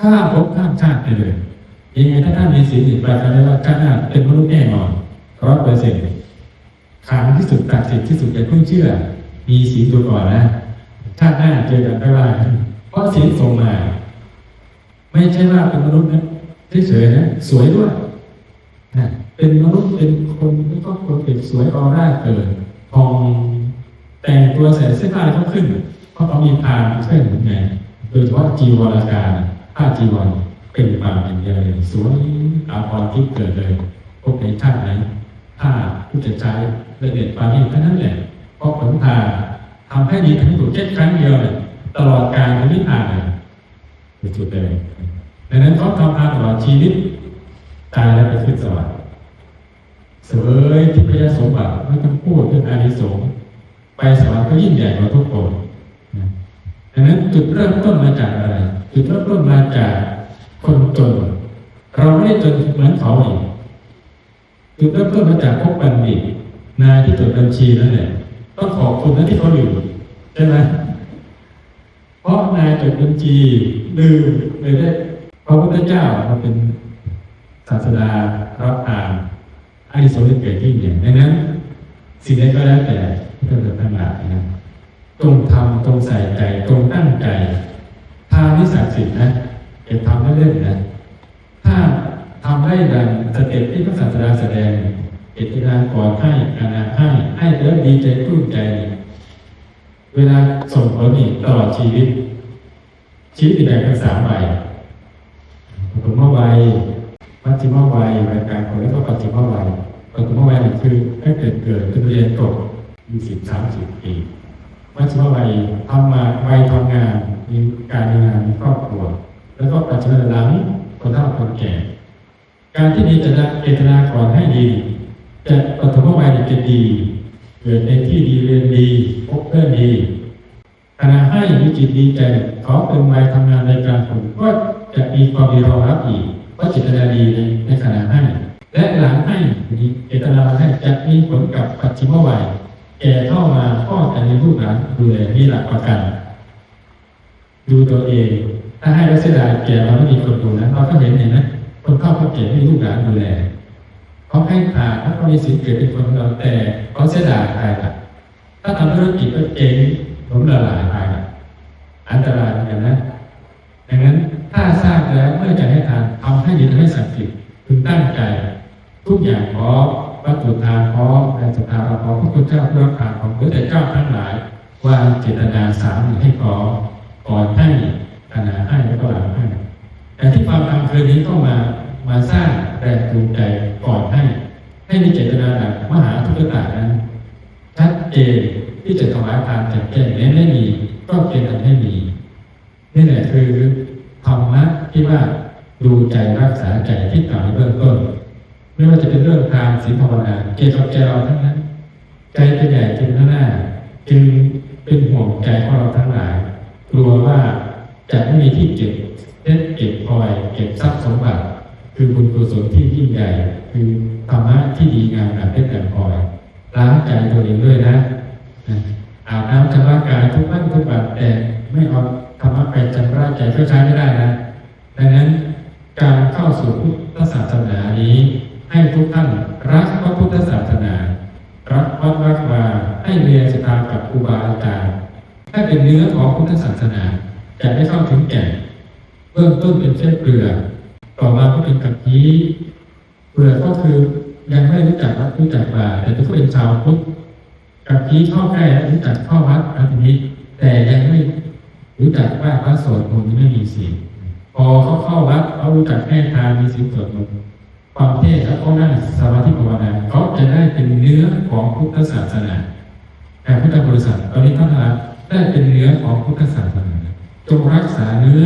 ข้ามภพข้ามชาติไปเลยยังไงถ้าท่านมีศีลอีกปการได้ว่าชาติหน้าเป็นมนุษย์แน่นอนร้อยเปอร์เซ็นต์ขางที่สุดตัดสิทธิ์ที่สุดอย่าเพิ่งเชื่อ มีศีลดูก่อนนะชาติหน้าเจอกันไม่ว่าเพราะศีลส่งมา ไม่ใช่ว่าเป็นมนุษย์นะเฉยๆนะสวยด้วยนะเป็นมนุษย์เป็นคนที่ก็คนเป็นสวยออร่าเกิดทองแต่งตัวใส่เสื้อผ้าเขาขึ้นเพราะเขามีพานเช่วยหนุนไงโดยเฉพาะจีวรการ ผ้าจีวรเป็นบางอย่างเดียวเลยสวยอาภรณ์ที่เกิดเลยพวกในชาติไหนผ้าผู้จะใช้ละเอียดปานนี้เท่านั้นแหละเพราะผลทานทำให้ดีทำให้ถูกแค่ครั้งเดียวเลยตลอดการของนิพพานเลยสุดเลยดังนั้นเขาทำทานตลอดชีวิตตายแล้วไปขึ้นสวรรค์เสวยที่พยสมบัติไม่ต้องพูดเรื่องอานิสงส์ไปสวรรค์ก็ยิ่งใหญ่กว่าทุกคนดังนั้นจุดเริ่มต้นมาจากอะไร จุดเริ่มต้นมาจากคนจน เราไม่ได้จนเหมือนเขาอีกจุดเริ่มต้นมาจากพวกบัณฑิตนายที่จดบัญชีนั่นแหละต้องขอบคุณนะที่เขาอยู่ใช่ไหมเพราะนายจดบัญชีลืมเลยได้พระพุทธเจ้ามาเป็นศาสดารับอ่านอานิสงส์เกิดขึ้นอย่างดังนั้นสิ่งใดก็แล้วแต่ที่เราจะทั้งหลายนะตรงทำตรงใส่ใจตรงตั้งใจทานที่ศักดิ์สิทธิ์นะ อย่าทำเล่นๆนะถ้าทำได้ดังสเต็ปที่พระศาสดาแสดงเจตนาก่อนให้อาณาให้ให้แล้วดีใจปลื้มใจ เวลาส่งผลนี่ตลอดชีวิต ชีวิตแบ่งเป็นสามวัยปฐมวัยมัชฌิมวัยวัยกลางคนแล้วก็ปัจฉิมวัยปฐมวัยนี่คือให้เกิดเกิดจนเรียนจบมีสิบสามสิบปีมัชฌิมวัยทำมาวัยทำงานมีการงานมีครอบครัว แล้วก็ปัจจุบันหลังคนเฒ่าคนแก่ การที่ดีจะเจตนาก่อนให้ดี จะปฐมวัยจะดี เกิดในที่ดีเรียนดีพบเพื่อนดีขณะให้มีจิตดีใจเขาเป็นวัยทำงานในการผลก็จะมีความดีรองรับอีกเพราะเจตนาดีในในขณะให้ และหลังให้เจตนาให้จะมีผลกับปัจฉิมวัยแก่เข้ามาพ่อแต่ในลูกหลานดูแลมีหลักประกัน ดูตัวเอง ถ้าให้แล้วเสียดาแก่เราไม่มีคนดูนะเราก็เห็นเห็นไหมคนเข้าเขาเก็บให้ลูกหลานดูแลเขาให้ทานถ้าเขามีสิทธิ์เกิดเป็นคนของเราแต่เขาเสียดายตายละถ้าทำธุรกิจก็เจ๊งล้มละลายตายละอันตรายเหมือนกันนะดังนั้นถ้าทราบแล้วเมื่อจะให้ทานทำให้ดีให้ศักดิ์สิทธิ์พึงตั้งใจ ทุกอย่างขอมวัตถุทานขอแรงศรัทธาเราขอพระพุทธเจ้าพื่อทานของพระเจ้าทั้งหลายวางเจตนาสามให้ขอก่อนให้ ให้แล้วก็หลังให้แต่ที่ความทำคืนนี้ต้องมามาสร้างแรงจูงใจก่อนให้ ให้มีเจตนาแบบมหาทุกตานั้นชัดเจนที่จะถวายทานแก่แก่แม้ไม่มีก็เป็นอันให้มีนี่แหละคือธรรมะที่ว่าดูใจรักษาใจที่กล่าวในเบื้องต้นไม่ว่าจะเป็นเรื่องทานศีลภาวนาเกี่ยวกับใจเราทั้งนั้น ใจเป็นใหญ่จึงข้างหน้า จึงเป็นห่วงใจของเราทั้งหลายกลัวว่า จะไม่มีที่เก็บเพชรเก็บพลอยเก็บทรัพย์สมบัติ คือบุญกุศลที่ยิ่งใหญ่ คือธรรมะที่ดีงามแบบเพชรแบบพลอยล้างใจตัวเองด้วยนะอาบน้ำชำระกายทุกวันทุกวันแต่ไม่เอาธรรมะไปชำระใจก็ใช้ไม่ได้นะดังนั้นการเข้าสู่พุทธศาสนานี้ ให้ทุกท่านรักพระพุทธศาสนารักวัดรักวาให้เรียนสถากับครูบาอาจารย์ให้เป็นเนื้อของพุทธศาสนา จะได้เข้าถึงแก่นเบื้องต้นเป็นเส้นเปลือกต่อมาก็เป็นกัพีเปลือกก็คือยังไม่รู้จักวัดรู้จักบาแต่ก็เป็นชาวพุทธกัพีเข้าใกล้แล้วรู้จักเข้าวัดอันนี้ แต่ยังไม่รู้จักว่าพระสวดมนต์ไม่มีศีลพอเขาเข้าวัดเขารู้จักให้ทานมีศีลสวดมนต์ความเทศแล้วก็นั่งสมาธิภาวนาเขาจะได้เป็นเนื้อของพุทธศาสนาแต่พุทธบริษัทตอนนี้ท่านละได้เป็นเนื้อของพุทธศาสนา จงรักษาเนื้อ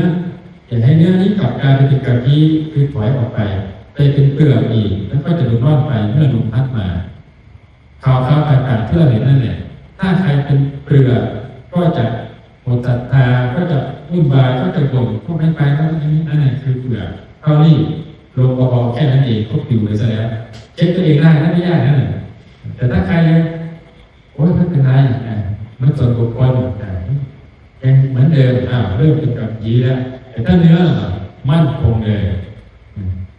อย่าให้เนื้อนี้กลับกลายเป็นกระทิคือถอยออกไปไปเป็นเปลือกอีก แล้วก็จะดูดร่อนไปเมื่อลมพัดมาข่าวข่าวอากาศที่เราเห็นนั่นแหละถ้าใครเป็นเปลือกก็จะหมดศรัทธาก็จะวุ่นวายก็จะบ่นพวกนั้นไปก็นี้นั่นแหละคือเปลือกเท่านี้ลงเบาๆแค่นั้นเองก็ปิวเลยซะแล้วเช็คตัวเองได้นั่นไม่ยากนั่นแหละแต่ถ้าใครโอ้ยไม่เป็นไรอะมันส่วนบุคคลอ่ ยังเหมือนเดิมอ้าเริ่มเป็นกับยีแล้วแต่ถ้าเนื้อมั่นคงเลย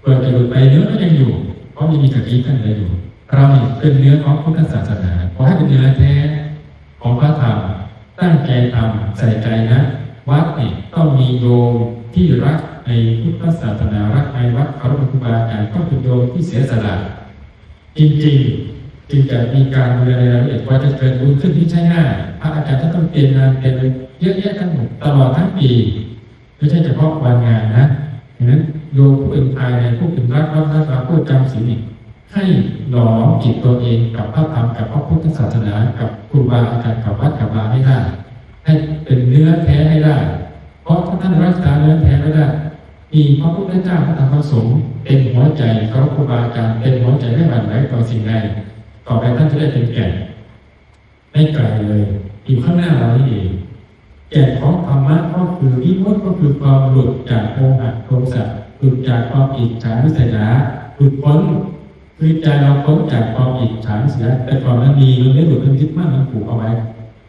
เปิดจะหลุดไปเนื้อก็ยังอยู่ เพราะยังมีตะกี้ท่านเลยอยู่ เราเป็นเนื้อของพุทธศาสนาขอให้เป็นเนื้อแท้ของพระธรรมตั้งใจทำใส่ใจนะ วัดนี่ต้องมีโยมที่รักในพุทธศาสนารักในวัดเคารพครูบาอาจารย์ต้องเป็นโยมที่เสียสละจริงๆ จึงจะมีการดูแลรายละเอียดว่าจะเกิดบุญขึ้นที่ใช่ง่ายพระอาจารย์จะต้องเตรียมงานเตรียมเยอะแยะทั้งหมดตลอดทั้งปีไม่ใช่เฉพาะวันงานนะดังนั้นโยมผู้เป็นภายในผู้เป็นรักรักรักษาผู้จำศีลนี่ให้หลอมจิตตัวเองกับพระธรรมกับพระพุทธศาสนากับครูบาอาจารย์กับวัดกับวาให้ได้ให้เป็นเนื้อแท้ให้ได้ เพราะถ้าท่านรักษาเนื้อแท้ไม่ได้มีพระพุทธเจ้าพระธรรมพระสงฆ์เป็นหัวใจเขาครูบาอาจารย์เป็นหัวใจไม่หวั่นไหวต่อสิ่งใด ต่อไปท่านจะได้เป็นแก่นไม่ไกลเลยอยู่ข้างหน้าเรานี่เองแก่นของธรรมะก็คือวิมุตติก็คือความหลุดจากโมหะโทสะหลุดจากความอิจฉาวิสยาหลุดพ้นคือใจเราพ้นจากความอิจฉาวิสยาแต่ก่อนนั้นมีเราได้หลุดเป็นยึดมั่นมันผูกเอาไว้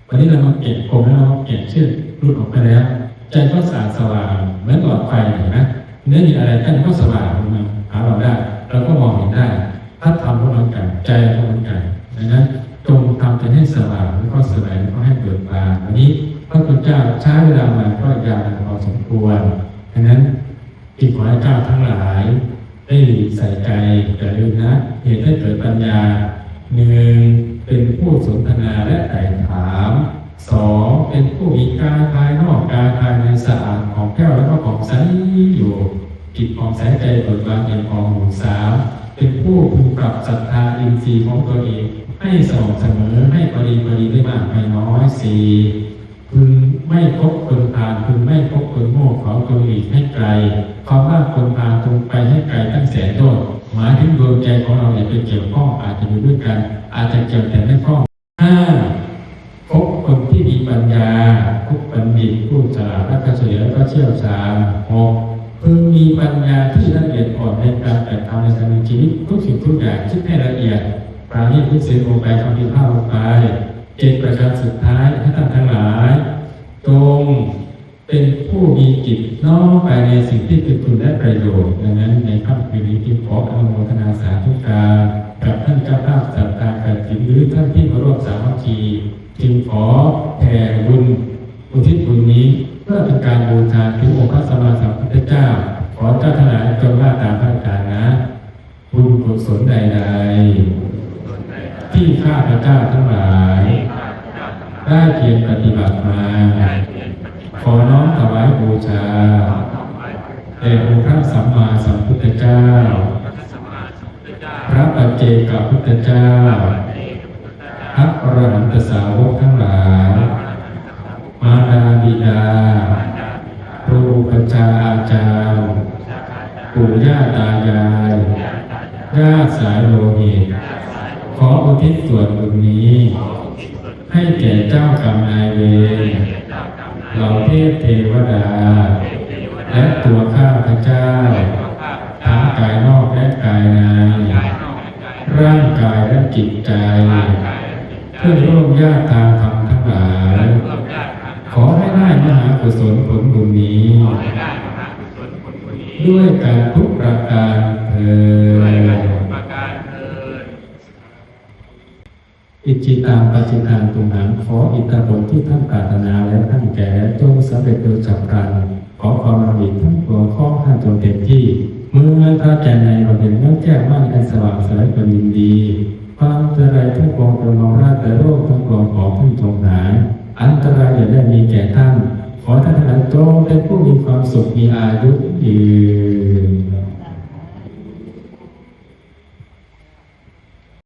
วันนี้เรามาเก็บกลมแล้วเราเก็บเชือกหลุดออกไปแล้ว ใจก็สะอาดสว่างเหมือนหลอดไฟเห็นไหมเนื้อมีอะไรกั้นก็สว่างลงมาหาเราได้เราก็มองเห็นได้ ถ้าทำก็เหมือนกันใจก็เหมือนกันดังนั้นจงทำใจให้สว่างแล้วก็สบายแล้วก็ให้เบิกบานวันนี้พระคุณเจ้าใช้เวลามาก็ยาวพอสมควรดังนั้นที่ขอให้เจ้าทั้งหลาย ได้ใส่ใจอย่าลืมนะเหตุให้เกิดปัญญาหนึ่งเป็นผู้สนทนาและไต่ถามสองเป็นผู้มีกายภายนอกกายภายในสะอาดของแก้วแล้วก็ของใสอยู่จิตของใสใจเปิดบานเป็นของหมู่สาม เป็นผู้พึงปรับศรัทธาอินทรีย์ของตัวเอง ให้สม่ำเสมอให้พอดีพอดีได้มากไม่น้อยสี่พึงไม่พบคนพาลพึงไม่พบคนโง่เขาตัวอีกให้ไกลคำว่าคนพาลตรงไปให้ไกลตั้งแสนโลกหมายถึงดวงใจของเราเนี่ยเป็นเกี่ยวข้องอาจจะอยู่ด้วยกัน อาจจะเกี่ยวแต่ไม่ข้องห้าพบคนที่มีปัญญาพบบัณฑิตผู้ฉลาดและเฉลียวและเชี่ยวชาญหกพึงมีปัญญาที่ละเอียดอ่อนในการแต่ทำในการดำเนิน ชีวิตทุกสิ่งทุกอย่างคิดให้ละเอียดปราณีตพิเศษลงไปคำพิพากลงไปเจ็ดประกาสุดท้ายให้ท่านทั้งหลายจงเป็นผู้มีจิตน้อมไปในสิ่งที่เป็นคุณและประโยชน์ดังนั้นในค่ำคืนนี้ที่ขออนุโมทนาสาธุการกับท่านเจ้าภาพสัตตาการถินหรือท่านที่มาร่วมสามัคคีจึงขอแผ่บุญอุทิศบุญนี้เพื่อเป็นการบูชาถึงองค์พระสัมมาสัมพุทธเจ้า ขอเจ้าทั้งหลายจงว่าตามพระอาจารย์นะ กุศลใดๆ ที่ข้าพเจ้าทั้งหลาย ได้เพียรปฏิบัติมา ขอน้อมถวายบูชาแด่องค์พระสัมมาสัมพุทธเจ้า พระปัจเจกพุทธเจ้า พระอรหันตสาวกทั้งหลาย มาดาบิดาครูปัจจาอาจารย์ปู่ย่าตายาย ญาติสายโลหิตขออุทิศส่วนบุญนี้ ให้แก่เจ้ากรรมนายเวรเหล่าเทพเทวดา และตัวข้าพเจ้า ทั้งกายนอกและกายในร่างกายและจิตใจ เพื่อนร่วมญาติทางธรรมทั้งหลาย ขอให้ได้มหากุศลผลบุญนี้ ด้วยการทุกประการ เถิดอิจิตังปจิตังตุมหังขออิทธิผลที่ท่านปรารถนาและท่านแก่จงสำเร็จโดยฉับพลันขอความรำลึกทั้งปวข้อท่านจงเต็มที่เมื่อพระแก่ในวันเพ็ญนั้นแจ้งมั่นอันสว่างสวยเป็นยินดีความเจริญทั้งปวงจงมองราแต่โรคทั้งปวงของท่านจงหายอันตรายอย่าได้มีแก่ท่าน ขอท่านทั้งหลายจงเป็นผู้มีความสุขมีอายุยืน